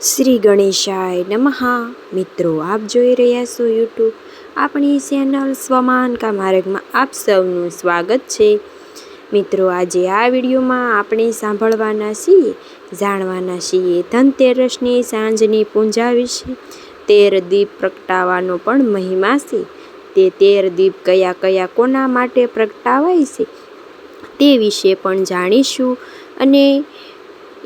શ્રી ગણેશાય નમઃ. મિત્રો, આપ જોઈ રહ્યા છો યુટ્યુબ આપણી ચેનલ સ્વમાન કા માર્ગમાં આપ સૌનું સ્વાગત છે. મિત્રો, આજે આ વિડીયોમાં આપણે સાંભળવાના છીએ, જાણવાના છીએ ધનતેરસની સાંજની પૂજા વિશે. તેર દીપ પ્રગટાવવાનો પણ મહિમા છે. તે તેર દીપ કયા કયા કોના માટે પ્રગટાવાય છે, તે વિશે પણ જાણીશું. અને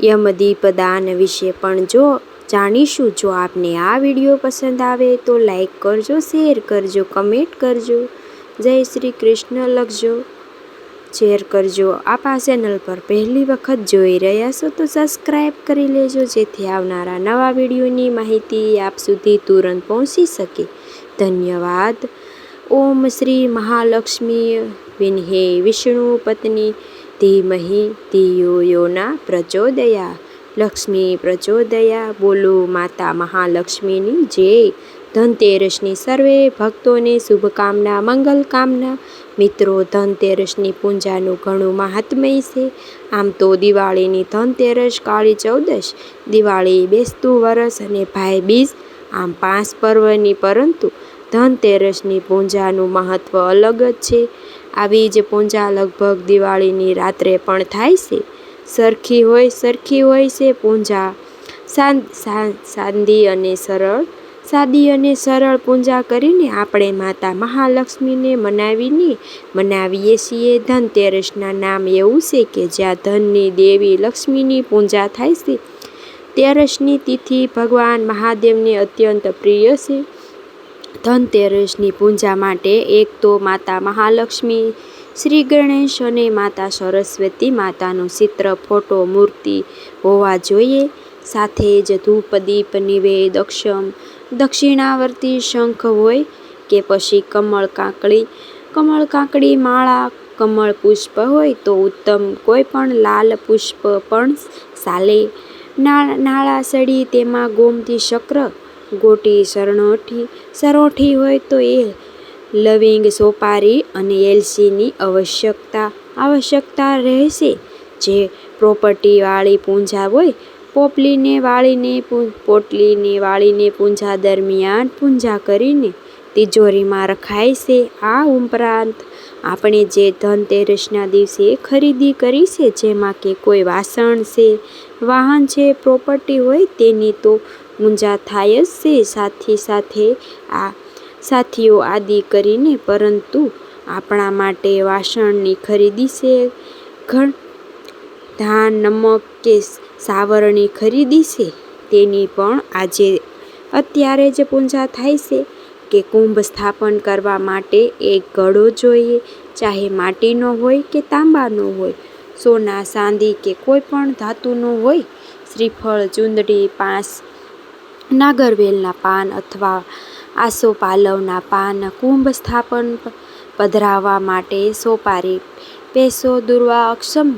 યમદીપ દાન વિશે પણ જો જાણીશું, જો આપને આ વીડિયો પસંદ આવે તો લાઈક કરજો, શેર કરજો, કમેન્ટ કરજો. જય શ્રી કૃષ્ણ, લખજો. શેર કરજો. આપ ચેનલ પર પહેલી વખત જોઈ રહ્યા છો તો સબસ્ક્રાઈબ કરી લેજો, જેથી આવનારા નવા વિડીયોની માહિતી આપ સુધી તુરંત પહોંચી શકે. ધન્યવાદ. ઓમ શ્રી મહાલક્ષ્મી. વિન્હે વિષ્ણુ પત્ની. ધીમહી ધિયો યોના પ્રચોદયા લક્ષ્મી પ્રચોદયા બોલો માતા મહાલક્ષ્મીની જય ધનતેરસની સર્વે ભક્તોને શુભકામના મંગલ કામના મિત્રો ધનતેરસની પૂજાનું ઘણું મહાત્મય છે। આમ તો દિવાળીની ધનતેરસ કાળી ચૌદશ, દિવાળી બેસતું વરસ અને ભાઈ બીજ, આમ પાંચ પર્વની પરંતુ ધનતેરસની પૂજાનું મહત્ત્વ અલગ જ છે. આવી જ પૂજા લગભગ દિવાળીની રાત્રે પણ થાય છે. સરખી હોય સરખી હોય છે પૂજા. સાદી અને સરળ. સાદી અને સરળ પૂજા કરીને આપણે માતા મહાલક્ષ્મીને મનાવીને મનાવીએ છીએ. ધનતેરસના નામ એવું છે કે જ્યાં ધનની દેવી લક્ષ્મીની પૂજા થાય છે. તેરસની તિથિ ભગવાન મહાદેવને અત્યંત પ્રિય છે. ધનતેરસની પૂજા માટે એક તો માતા મહાલક્ષ્મી, શ્રી ગણેશ અને માતા સરસ્વતી માતાનું ચિત્ર, ફોટો, મૂર્તિ હોવા જોઈએ. સાથે જ ધૂપ, દીપ, નિવેદ, અક્ષમ, દક્ષિણાવર્તી શંખ હોય કે પછી કમળ કાંકડી કમળ કાંકડી માળા, કમળ પુષ્પ હોય તો ઉત્તમ કોઈ પણ લાલ પુષ્પ પણ ચાલે નાળા સડી તેમાં ગોમતી ચક્ર ગોટી સરણોઠી સરોઠી હોય તો એ લવિંગ સોપારી અને એલસીની આવશ્યકતા આવશ્યકતા રહેશે. જે પ્રોપર્ટીવાળી પૂંજા હોય, પોપલીને વાળીને પોટલીને વાળીને પૂંજા દરમિયાન પૂંજા કરીને તિજોરીમાં રખાય છે. આ ઉપરાંત આપણે જે ધનતેરસના દિવસે ખરીદી કરી છે, જેમાં કે કોઈ વાસણ છે, વાહન છે પ્રોપર્ટી હોય તેની તો પૂંજા થાય જ છે સાથે સાથે આ સાથીઓ આદિ કરીને, પરંતુ આપણા માટે વાસણની ખરીદી છે. ઘણ ધાન, નમક કે સાવરણી ખરીદી છે. તેની પણ આજે અત્યારે જ પૂંજા થાય છે કે કુંભ સ્થાપન કરવા માટે એક ઘડો જોઈએ, ચાહે માટીનો હોય કે તાંબાનો હોય, સોના, ચાંદી કે કોઈ પણ ધાતુનો હોય. શ્રીફળ, ચૂંદડી, પાંચ નાગરવેલના પાન અથવા આસોપાલવના પાન કુંભ સ્થાપન પધરાવવા માટે સોપારી, પેસો, દુર્વા, અક્ષમ,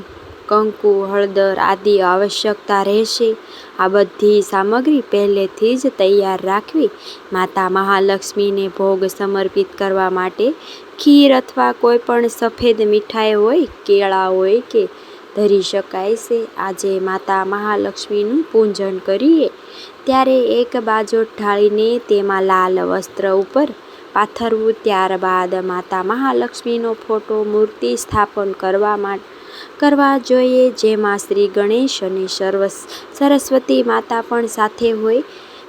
કંકુ, હળદર આદિ આવશ્યકતા રહેશે. આ બધી સામગ્રી પહેલેથી જ તૈયાર રાખવી માતા મહાલક્ષ્મીને ભોગ સમર્પિત કરવા માટે ખીર અથવા કોઈ પણ સફેદ મીઠાઈ હોય, કેળા હોય કે ધરી શકાય છે. આજે માતા મહાલક્ષ્મીનું પૂજન કરીએ. ત્યારે એક બાજુ ઢાળીને તેમાં લાલ વસ્ત્ર ઉપર પાથરવું, ત્યારબાદ માતા મહાલક્ષ્મીનો ફોટો મૂર્તિ સ્થાપન કરવા કરવા જોઈએ, જેમાં શ્રી ગણેશ અને સર્વ, સરસ્વતી માતા પણ સાથે હોય.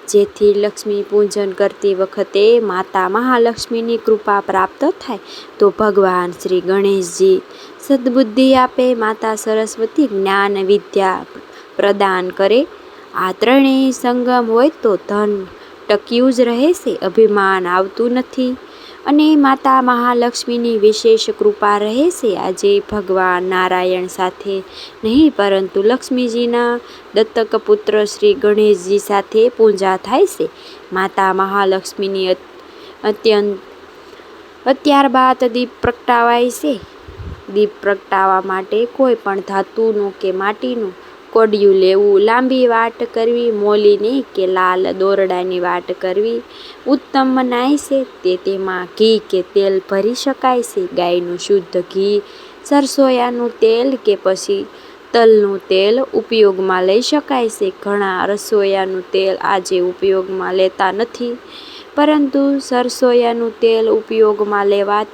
જેથી લક્ષ્મી પૂજન કરતી વખતે માતા મહાલક્ષ્મીની કૃપા પ્રાપ્ત થાય, તો ભગવાન શ્રી ગણેશજી સદબુદ્ધિ આપે, માતા સરસ્વતી જ્ઞાન વિદ્યા પ્રદાન કરે. આ ત્રણેય સંગમ હોય તો ધન ટક્યું જ રહેશે અભિમાન આવતું નથી. અને માતા મહાલક્ષ્મીની વિશેષ કૃપા રહેશે આજે ભગવાન નારાયણ સાથે નહીં, પરંતુ લક્ષ્મીજીના દત્તક પુત્ર શ્રી ગણેશજી સાથે પૂજા થાય છે. માતા મહાલક્ષ્મીની અત્યંત અત્યારબાદ દીપ પ્રગટાવાય છે. દીપ પ્રગટાવવા માટે કોઈ પણ ધાતુનું કે માટીનું કોડિયું લેવું. લાંબી વાટ કરવી, મોલીની કે લાલ દોરડાની વાટ કરવી. ઉત્તમ મનાય છે તે તેમાં ઘી કે તેલ ભરી શકાય છે. ગાયનું શુદ્ધ ઘી, સરસોયાનું તેલ કે પછી તલનું તેલ ઉપયોગમાં લઈ શકાય છે. ઘણા રસોયાનું તેલ આજે ઉપયોગમાં લેતા નથી, પરંતુ સરસોયાનું તેલ ઉપયોગમાં લેવા,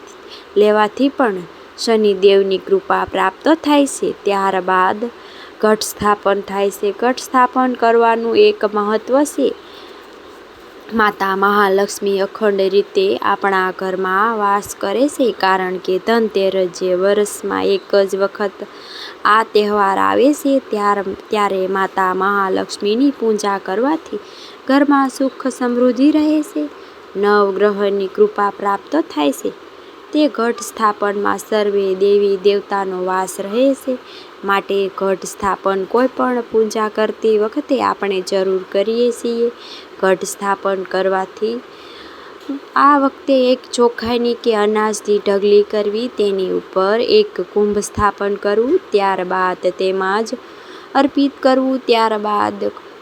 લેવાથી પણ શનિદેવની કૃપા પ્રાપ્ત થાય છે. ત્યારબાદ ઘટ સ્થાપન થાય છે. ઘટ સ્થાપન કરવાનું એક મહત્ત્વ છે. માતા મહાલક્ષ્મી અખંડ રીતે આપણા ઘરમાં વાસ કરે છે, કારણ કે ધનતેરસ જે વર્ષમાં એક જ વખત આ તહેવાર આવે છે. ત્યાર, ત્યારે માતા મહાલક્ષ્મીની પૂજા કરવાથી ઘરમાં સુખ સમૃદ્ધિ રહે છે. નવગ્રહની કૃપા પ્રાપ્ત થાય છે. તે ઘટ સ્થાપનમાં સર્વે દેવી દેવતાનો વાસ રહે છે. માટે ઘટ સ્થાપન કોઈ પણ પૂજા કરતી વખતે આપણે જરૂર કરીએ છીએ. ઘટ સ્થાપન કરવાથી આ વખતે એક ચોખાની કે અનાજની ઢગલી કરવી, તેની ઉપર એક કુંભ સ્થાપન કરવું, ત્યારબાદ તેમાં જ અર્પિત કરવું, ત્યારબાદ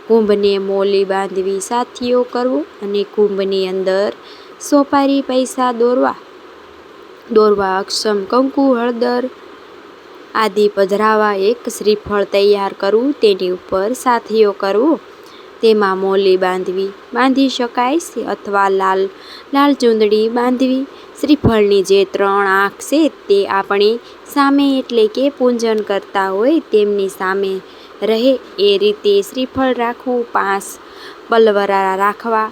કુંભને મોલી બાંધવી સાથીઓ કરવો અને કુંભની અંદર સોપારી પૈસા દોરવા. દોરવા અક્ષમ કંકુ હળદર આદિ પધરાવા એક શ્રીફળ તૈયાર કરવું તેની ઉપર સાથીઓ કરવો તેમાં મોલી બાંધવી, બાંધી શકાય છે, અથવા લાલ લાલ ચૂંદડી બાંધવી. શ્રીફળની જે ત્રણ આંખ છે, તે આપણી સામે એટલે કે પૂજન કરતા હોય, તેમની સામે રહે. એ રીતે શ્રીફળ રાખવું, પાંચ પલવરા રાખવા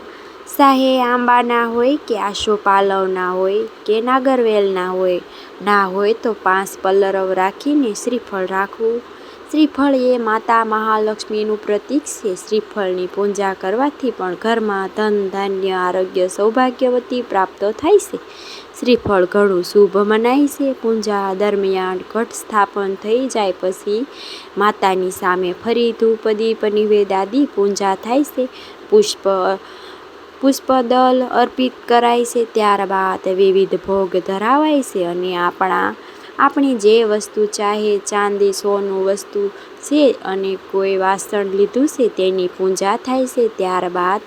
સાહે આંબાના હોય કે આશોપાલવના હોય કે નાગરવેલના હોય, ના હોય તો પાંચ પલ્લરવ રાખીને શ્રીફળ રાખવું. શ્રીફળ એ માતા મહાલક્ષ્મીનું પ્રતીક છે. શ્રીફળની પૂજા કરવાથી પણ ઘરમાં ધન, ધાન્ય, આરોગ્ય, સૌભાગ્યવતી પ્રાપ્ત થાય છે. શ્રીફળ ઘણું શુભ મનાય છે. પૂજા દરમિયાન ઘટ સ્થાપન થઈ જાય પછી માતાની સામે ફરી ધૂપ, દીપ, નિવેદ પૂજા થાય છે. પુષ્પ પુષ્પદલ અર્પિત કરાય છે, ત્યારબાદ વિવિધ ભોગ ધરાવાય છે અને આપણા, આપણી જે વસ્તુ ચાહે, ચાંદી, સોનું વસ્તુ છે અને કોઈ વાસણ લીધું છે તેની પૂજા થાય છે, ત્યારબાદ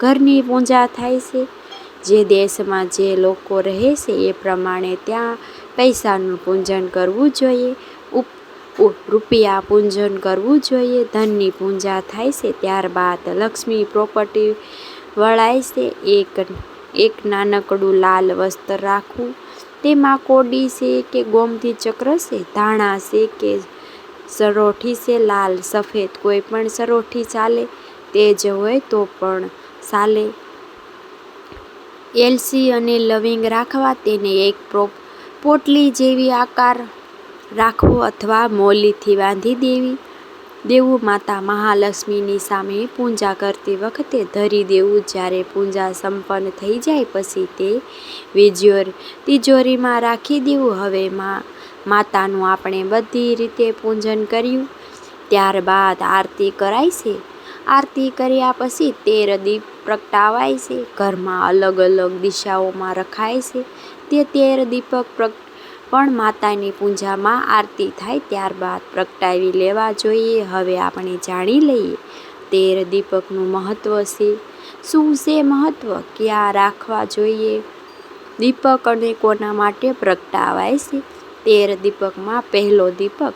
ઘરની પૂજા થાય છે. જે દેશમાં જે લોકો રહે છે એ પ્રમાણે ત્યાં પૈસાનું પૂજન કરવું જોઈએ રૂપિયા પૂજન કરવું જોઈએ, ધનની પૂજા થાય છે, ત્યારબાદ લક્ષ્મી પ્રોપર્ટી વળાય છે. એક એક નાનકડું લાલ વસ્ત્ર રાખવું. તેમાં કોડી છે કે ગોમતી ચક્ર છે, ધાણા છે કે સરોઠી છે, લાલ, સફેદ, કોઈ પણ સરોઠી ચાલે તે જ હોય તો પણ ચાલે. એલસી અને લવિંગ રાખવા તેને એક પ્રોપ પોટલી જેવી આકાર રાખવો અથવા મોલીથી બાંધી દેવી. દેવું માતા મહાલક્ષ્મીની સામે પૂજા કરતી વખતે ધરી દેવું. જ્યારે પૂજા સંપન્ન થઈ જાય પછી તે વિજોર તિજોરીમાં રાખી દેવું. હવે માતાનું આપણે બધી રીતે પૂજન કર્યું. ત્યારબાદ આરતી કરાય છે. આરતી કર્યા પછી તેર દીપ પ્રગટાવાય છે. ઘરમાં અલગ અલગ દિશાઓમાં રખાય છે. તે તેર દીપક પ્રગ પણ માતાની પૂજામાં આરતી થાય ત્યારબાદ પ્રગટાવી લેવા જોઈએ. હવે આપણે જાણી લઈએ, તેર દીપકનું મહત્ત્વ છે. શું છે મહત્ત્વ ક્યાં રાખવા જોઈએ? દીપક અને કોના માટે પ્રગટાવાય છે? તેર દીપકમાં પહેલો દીપક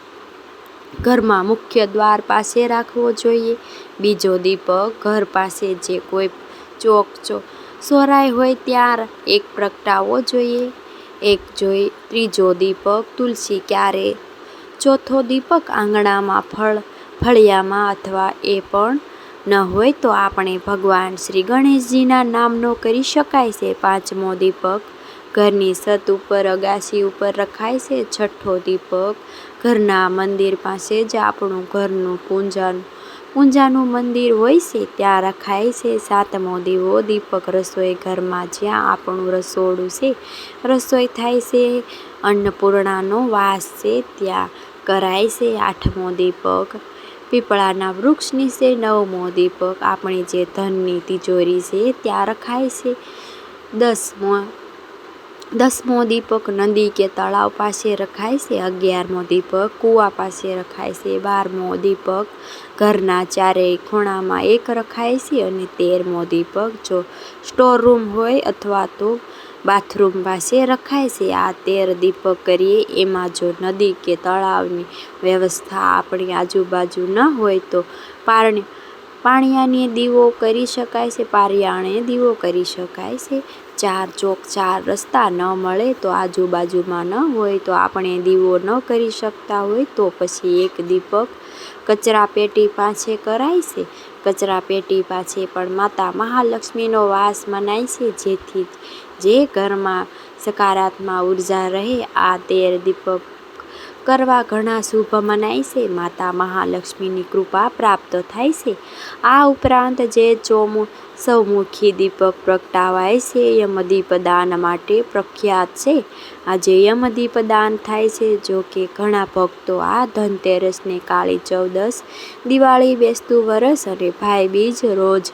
ઘરમાં મુખ્ય દ્વાર પાસે રાખવો જોઈએ. બીજો દીપક ઘર પાસે જે કોઈ ચોક ચો સોરાય હોય, ત્યાં એક પ્રગટાવવો જોઈએ. એક જોઈ ત્રીજો દીપક તુલસી ક્યારે? ચોથો દીપક આંગણામાં ફળ, ફળિયામાં અથવા એ પણ ન હોય તો આપણે ભગવાન શ્રી ગણેશજીના નામનો કરી શકાય છે. પાંચમો દીપક ઘરની છત ઉપર અગાસી ઉપર રખાય છે. છઠ્ઠો દીપક ઘરના મંદિર પાસે જ આપણું ઘરનું પૂજન પૂજાનું મંદિર હોય છે, ત્યાં રખાય છે. સાતમો દીવો, દીપક રસોઈ ઘરમાં જ્યાં આપણું રસોડું છે. રસોઈ થાય છે, અન્નપૂર્ણાનો વાસ છે, ત્યાં કરાય છે આઠમો દીપક. પીપળાના વૃક્ષ નીચે નવમો દીપક. આપણી જે ધનની તિજોરી છે, ત્યાં રખાય છે. દસમો દસમો દીપક નદી કે તળાવ પાસે રખાય છે, અગિયારમો દીપક કૂવા પાસે રખાય છે, બારમો દીપક ઘરના ચારેય ખૂણામાં એક રખાય છે અને તેરમો દીપક જો સ્ટોર રૂમ હોય અથવા તો બાથરૂમ પાસે રખાય છે. આ તેર દીપક કરીએ, એમાં જો નદી કે તળાવની વ્યવસ્થા આપણી આજુબાજુ ન હોય તો પાણિયાને દીવો કરી શકાય છે, પારિયાણે દીવો કરી શકાય છે. ચાર ચોક ચાર રસ્તા ન મળે તો આજુબાજુમાં ન હોય તો આપણે દીવો ન કરી શકતા હોય તો પછી એક દીપક કચરાપેટી પાસે કરાય છે. કચરાપેટી પાસે પણ માતા મહાલક્ષ્મીનો વાસ મનાય છે. જેથી જે ઘરમાં સકારાત્મક ઊર્જા રહે, આ તેર દીપક કરવા ઘણા શુભ મનાય છે. માતા મહાલક્ષ્મીની કૃપા પ્રાપ્ત થાય છે. આ ઉપરાંત જે ચૌમુખી દીપક પ્રગટાવાય છે યમદીપદાન માટે પ્રખ્યાત છે. આજે યમદીપદાન થાય છે, જો કે ઘણા ભક્તો આ ધનતેરસને કાળી ચૌદસ, દિવાળી બેસતું વરસ અને ભાઈ બીજ રોજ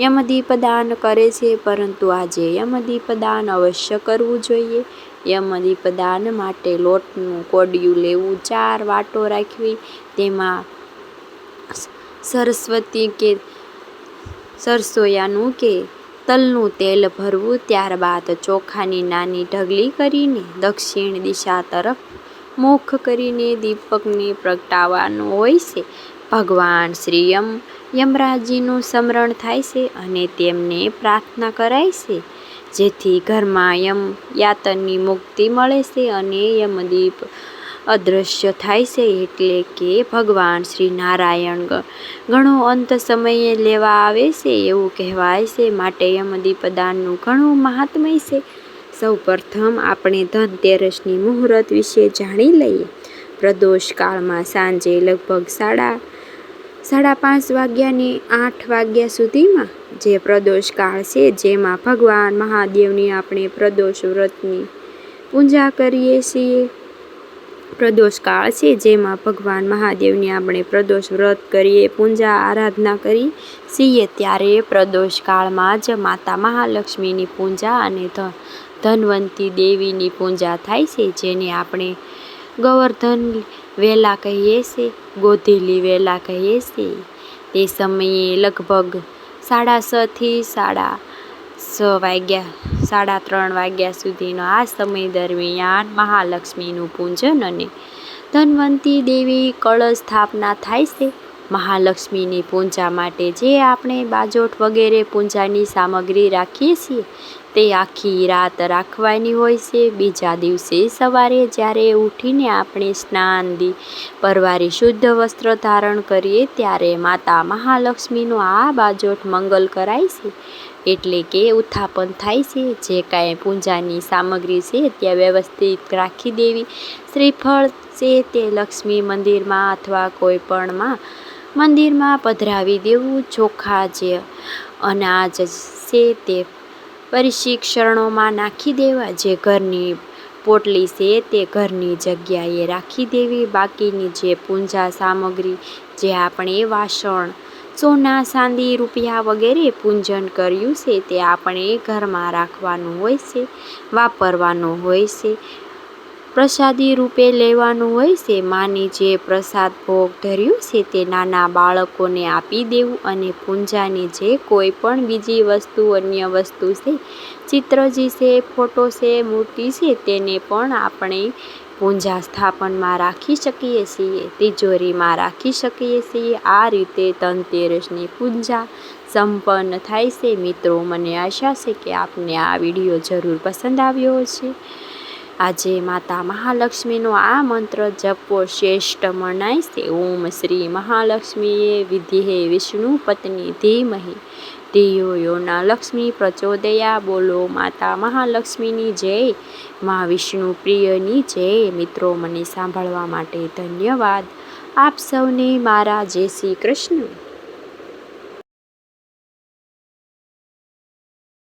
યમદીપદાન કરે છે. પરંતુ આજે યમદીપદાન અવશ્ય કરવું જોઈએ. યમદીપદાન માટે લોટનું કોડિયું લેવું, ચાર વાટો રાખવી, તેમાં સરસ્વતી કે સરસોયાનું કે તલનું તેલ ભરવું, ત્યારબાદ ચોખાની નાની ઢગલી કરીને દક્ષિણ દિશા તરફ મુખ કરીને દીપકને પ્રગટાવવાનું હોય છે. ભગવાન શ્રી યમ યમરાજીનું સ્મરણ થાય છે અને તેમને પ્રાર્થના કરાય છે. જેથી ઘરમાં યમ યાતનની મુક્તિ મળે છે અને યમદીપ અદૃશ્ય થાય છે એટલે કે ભગવાન શ્રી નારાયણ ઘણો અંત સમયે લેવા આવે છે એવું કહેવાય છે. માટે યમદીપદાનનું ઘણું મહાત્મય છે. સૌ પ્રથમ આપણે ધનતેરસની મુહૂર્ત વિશે જાણી લઈએ. પ્રદોષ કાળમાં સાંજે લગભગ સાડા સાડા પાંચ વાગ્યાની આઠ વાગ્યા સુધીમાં જે પ્રદોષ કાળ છે, જેમાં ભગવાન મહાદેવની આપણે પ્રદોષ વ્રતની પૂજા કરીએ છીએ. પ્રદોષ કાળ છે, જેમાં ભગવાન મહાદેવની આપણે પ્રદોષ વ્રત કરીએ, પૂજા આરાધના કરી છીએ, ત્યારે પ્રદોષ કાળમાં જ માતા મહાલક્ષ્મીની પૂજા અને ધનવંતી દેવીની પૂજા થાય છે, જેને આપણે ગોવર્ધન વેલા કહીએ છીએ ગોધીલી વેલા કહીએ છીએ તે સમયે લગભગ સાડા છથી સાડા છ વાગ્યા, સાડા ત્રણ વાગ્યા સુધીનો આ સમય દરમિયાન મહાલક્ષ્મીનું પૂજન અને ધન્વંતી દેવી કળશ સ્થાપના થાય છે. મહાલક્ષ્મીની પૂજા માટે જે આપણે બાજોઠ વગેરે પૂજાની સામગ્રી રાખીએ છીએ, તે આખી રાત રાખવાની હોય છે. બીજા દિવસે સવારે જ્યારે ઉઠીને આપણે સ્નાન દી, પરવારી શુદ્ધ વસ્ત્ર ધારણ કરીએ, ત્યારે માતા મહાલક્ષ્મીનું આ બાજોઠ મંગલ કરાય છે. એટલે કે ઉત્થાપન થાય છે. જે કાંઈ પૂજાની સામગ્રી છે, ત્યાં વ્યવસ્થિત રાખી દેવી. શ્રીફળ છે તે લક્ષ્મી મંદિરમાં અથવા કોઈ પણમાં મંદિરમાં પધરાવી દેવું ચોખા જે અનાજ છે તે. પરિશિક્ષણોમાં નાખી દેવા જે ઘરની પોટલી છે તે ઘરની જગ્યાએ રાખી દેવી. બાકીની જે પૂજા સામગ્રી, જે આપણે વાસણ, સોના, ચાંદી, રૂપિયા વગેરે પૂજન કર્યું છે તે આપણે ઘરમાં રાખવાનું હોય છે, વાપરવાનું હોય છે. પ્રસાદી રૂપે લેવાનું હોય છે. માની જે પ્રસાદ ભોગ ધર્યું છે તે નાના બાળકોને આપી દેવું અને પૂંજાની જે કોઈ પણ બીજી વસ્તુ, અન્ય વસ્તુ છે, ચિત્રજી છે, ફોટો છે, મૂર્તિ છે, તેને પણ આપણે પૂંજા સ્થાપનમાં રાખી શકીએ છીએ, તિજોરીમાં રાખી શકીએ છીએ. આ રીતે ધનતેરસની પૂજા સંપન્ન થાય છે. મિત્રો, મને આશા છે કે આપને આ વીડિયો જરૂર પસંદ આવ્યો હશે. આજે માતા મહાલક્ષ્મીનો આ મંત્ર જપવો શ્રેષ્ઠ મનાય છે. ઓમ શ્રી મહાલક્ષ્મીએ વિધિહે વિષ્ણુ પત્ની ધીમહી. ધિયો યોના લક્ષ્મી પ્રચોદયા. બોલો માતા મહાલક્ષ્મીની જય. મા વિષ્ણુ પ્રિયની જય. મિત્રો, મને સાંભળવા માટે ધન્યવાદ. આપ સૌને મારા જય શ્રી કૃષ્ણ.